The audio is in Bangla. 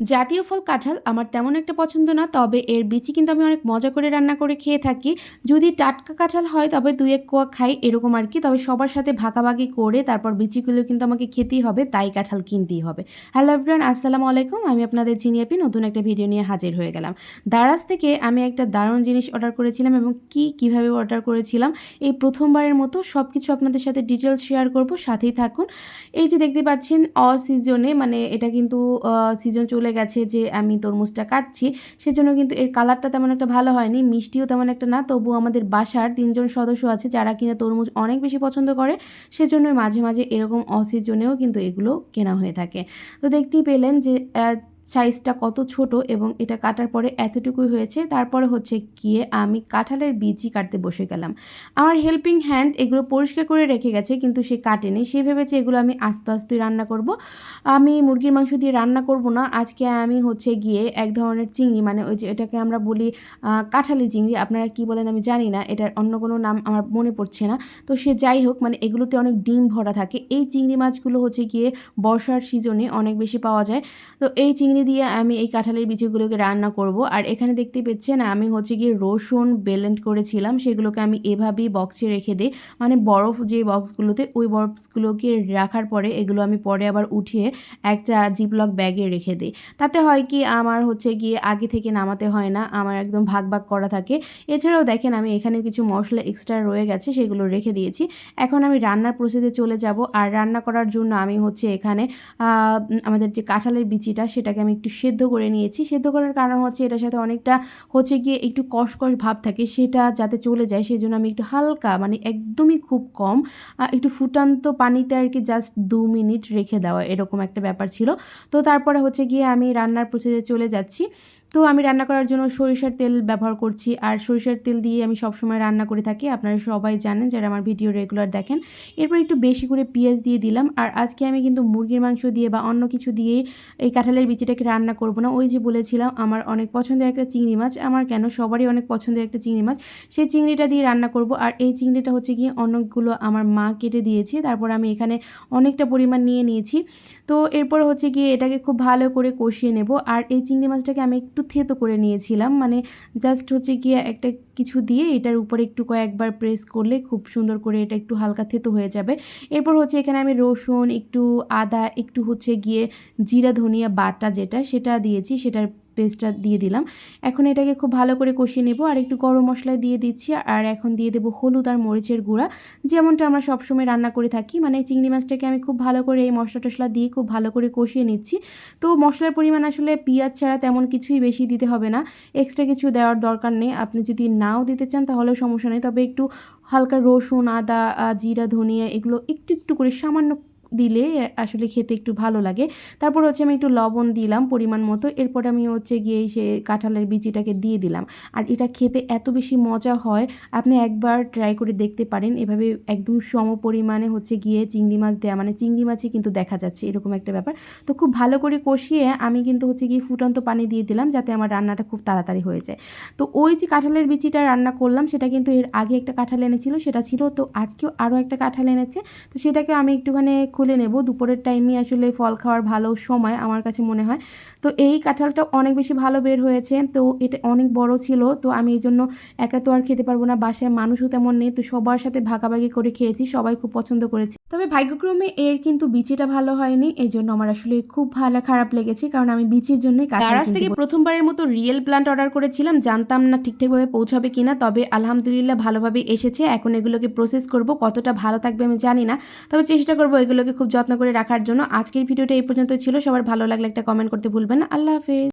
জাতীয় ফল কাঁঠাল আমার তেমন একটা পছন্দ না, তবে এর বিচি কিন্তু আমি অনেক মজা করে রান্না করে খেয়ে থাকি। যদি টাটকা কাঁঠাল হয়, তবে দুই এক কোয়া খাই, এরকম আর কি। তবে সবার সাথে ভাগাভাগি করে তারপর বিচিগুলো কিন্তু আমাকে খেতেই হবে, তাই কাঁঠাল কিনতেই হবে। হ্যালো এভরিওয়ান, আসসালামু আলাইকুম। আমি আপনাদের চিনিয়াপি নতুন একটা ভিডিও নিয়ে হাজির হয়ে গেলাম। দারাজ থেকে আমি একটা দারুণ জিনিস অর্ডার করেছিলাম এবং কি, কীভাবে অর্ডার করেছিলাম, এই প্রথমবারের মতো সব কিছু আপনাদের সাথে ডিটেলস শেয়ার করব, সাথেই থাকুন। এই যে দেখতে পাচ্ছেন অ সিজনে মানে এটা কিন্তু সিজন চলে গেছে যে আমি তরমুজটা কাটছি, সেজন্য কিন্তু এর কালারটা তেমন একটা ভালো হয়নি, মিষ্টিও তেমন একটা না, তবু আমাদের বাসার তিনজন সদস্য আছে যারা কিনা তরমুজ অনেক বেশি পছন্দ করে, সেজন্য মাঝে মাঝে এরকম অসিজনেও কিন্তু এগুলো কেনা হয়ে থাকে। তো দেখতেই পেলেন যে সাইজটা কত ছোট এবং এটা কাটার পরে এতটুকুই হয়েছে। তারপরে হচ্ছে গিয়ে আমি কাঁঠালের বীজই কাটতে বসে গেলাম। আমার হেল্পিং হ্যান্ড এগুলো পরিষ্কার করে রেখে গেছে কিন্তু সে কাটেনি। সে ভেবেছে এগুলো আমি আস্তে আস্তে রান্না করব। আমি মুরগির মাংস দিয়ে রান্না করব না। আজকে আমি হচ্ছে গিয়ে এক ধরনের চিংড়ি মানে ওই যে এটাকে আমরা বলি কাঁঠালি চিংড়ি। আপনারা কি বলেন আমি জানি না। এটার অন্য কোনো নাম আমার মনে পড়ছে না। তো সে যাই হোক মানে এগুলোতে অনেক ডিম ভরা থাকে। এই চিংড়ি মাছগুলো হচ্ছে গিয়ে বর্ষার সিজনে অনেক বেশি পাওয়া যায়। তো এই চিংড়ি দিয়ে আমি এই কাঁঠালের বিচিগুলোকে রান্না করব। আর এখানে দেখতে পাচ্ছেন আমি হচ্ছে গিয়ে রসুন বেলেন্ড করেছিলাম, সেগুলোকে আমি এভাবেই বক্সে রেখে দিই। মানে বরফ যে বক্সগুলোতে ওই বক্সগুলোকে রাখার পরে এগুলো আমি পরে আবার উঠিয়ে একটা জিপলক ব্যাগে রেখে দিই। তাতে হয় কি, আমার হচ্ছে গিয়ে আগে থেকে নামাতে হয় না, আমার একদম ভাগ ভাগ করা থাকে। এছাড়াও দেখেন, আমি এখানে কিছু মশলা এক্সট্রা রয়ে গেছে, সেগুলো রেখে দিয়েছি। এখন আমি রান্নার প্রসেসে চলে যাব। আর রান্না করার জন্য আমি হচ্ছে এখানে আমাদের যে কাঁঠালের বিচিটা সেটাকে আমি একটু সেদ্ধ করে নিয়েছি। সেদ্ধ করার কারণ হচ্ছে এটার সাথে অনেকটা হচ্ছে গিয়ে একটু কষকষ ভাব থাকে, সেটা যাতে চলে যায় সেই জন্য আমি একটু হালকা মানে একদমই খুব কম একটু ফুটান্ত পানিতে আর কি জাস্ট দু মিনিট রেখে দেওয়া এরকম একটা ব্যাপার ছিল। তো তারপরে হচ্ছে গিয়ে আমি রান্নার প্রসেসে চলে যাচ্ছি। তো আমি রান্না করার জন্য সরিষার তেল ব্যবহার করছি, আর সরিষার তেল দিয়ে আমি সবসময় রান্না করে থাকি। আপনারা সবাই জানেন, যারা আমার ভিডিও রেগুলার দেখেন। এরপর একটু বেশি করে পেঁয়াজ দিয়ে দিলাম, আর আজকে আমি কিন্তু মুরগির মাংস দিয়ে বা অন্য কিছু দিয়েই এই কাঁঠালের বিচিটাকে রান্না করব না। ওই যে বলেছিলাম, আমার অনেক পছন্দের একটা চিংড়ি মাছ। আমার কেন সবারই অনেক পছন্দের একটা চিংড়ি মাছ। সেই চিংড়িটা দিয়ে রান্না করব। আর এই চিংড়িটা হচ্ছে গিয়ে অনেকগুলো আমার মা কেটে দিয়েছে। তারপর আমি এখানে অনেকটা পরিমাণ নিয়ে নিয়েছি। তো এরপর হচ্ছে গিয়ে এটাকে খুব ভালো করে কষিয়ে নেব। আর এই চিংড়ি মাছটাকে আমি একটু থেতো করে নিয়েছিলাম। মানে জাস্ট হচ্ছে গিয়ে একটা কিছু দিয়ে এটার উপরে একটু কয়েকবার প্রেস করলে খুব সুন্দর করে এটা একটু হালকা থেতো হয়ে যাবে। এরপর হচ্ছে এখানে আমি রসুন, একটু আদা, একটু হচ্ছে গিয়ে জিরা, ধনিয়া বাটা যেটা, সেটা দিয়েছি। সেটার পেস্টটা দিয়ে দিলাম। এখন এটাকে খুব ভালো করে কষিয়ে নেব আর একটু গরম মশলা দিয়ে দিচ্ছি আর এখন দিয়ে দেবো হলুদ আর মরিচের গুঁড়া। যেমনটা আমরা সবসময় রান্না করে থাকি মানে চিংড়ি মাছটাকে আমি খুব ভালো করে এই মশলা টশলা দিয়ে খুব ভালো করে কষিয়ে নিচ্ছি। তো মশলার পরিমাণ আসলে পেঁয়াজ ছাড়া তেমন কিছুই বেশি দিতে হবে না এক্সট্রা কিছু দেওয়ার দরকার নেই। আপনি যদি নাও দিতে চান তাহলেও সমস্যা নেই, তবে একটু হালকা রসুন, আদা জিরা, ধনিয়া এগুলো একটু একটু করে সামান্য দিলে আসলে খেতে একটু ভালো লাগে। তারপর হচ্ছে আমি একটু লবণ দিলাম পরিমাণ মতো, এরপর আমি হচ্ছে গিয়ে সে কাঁঠালের বিচিটাকে দিয়ে দিলাম। আর এটা খেতে এত বেশি মজা হয়, আপনি একবার ট্রাই করে দেখতে পারেন। এভাবে একদম সম পরিমাণে হচ্ছে গিয়ে চিংড়ি মাছ দেওয়া মানে চিংড়ি মাছই কিন্তু দেখা যাচ্ছে এরকম একটা ব্যাপার। তো খুব ভালো করে কষিয়ে আমি কিন্তু হচ্ছে গিয়ে ফুটন্ত পানি দিয়ে দিলাম যাতে আমার রান্নাটা খুব তাড়াতাড়ি হয়ে যায়। তো ওই যে কাঁঠালের বিচিটা রান্না করলাম, সেটা কিন্তু এর আগে একটা কাঁঠাল এনেছিল, সেটা ছিল। তো আজকেও আরও একটা কাঁঠাল এনেছে। তো সেটাকে আমি একটুখানি খুলে নেব। দুপুরের টাইমই আসলে ফল খাওয়ার ভালো সময় আমার কাছে মনে হয়। তো এই কাঁঠালটা অনেক বেশি ভালো বের হয়েছে। তো এটা অনেক বড় ছিল। তো আমি এই জন্য একা তো আর খেতে পারব না। বাসায় মানুষও তেমন নেই। তো সবার সাথে ভাগাভাগি করে খেয়েছি। সবাই খুব পছন্দ করেছে। তবে ভাগ্যক্রমে এর কিন্তু বিচিটা ভালো হয়নি। এই জন্য আমার আসলে খুব ভালো খারাপ লেগেছে। কারণ আমি বিচির জন্যই দারাজ থেকে প্রথমবারের মতো রিয়েল প্লান্ট অর্ডার করেছিলাম। জানতাম না ঠিকঠাকভাবে পৌঁছাবে কিনা। তবে আলহামদুলিল্লাহ ভালোভাবে এসেছে। এখন এগুলোকে প্রসেস করব। কতটা ভালো থাকবে আমি জানি না। তবে চেষ্টা করব খুব যত্ন করে রাখার জন্য আজকের ভিডিওটা এই পর্যন্ত ছিল। সবার ভালো লাগলে একটা কমেন্ট করতে ভুলবেন না। আল্লাহ হাফেজ।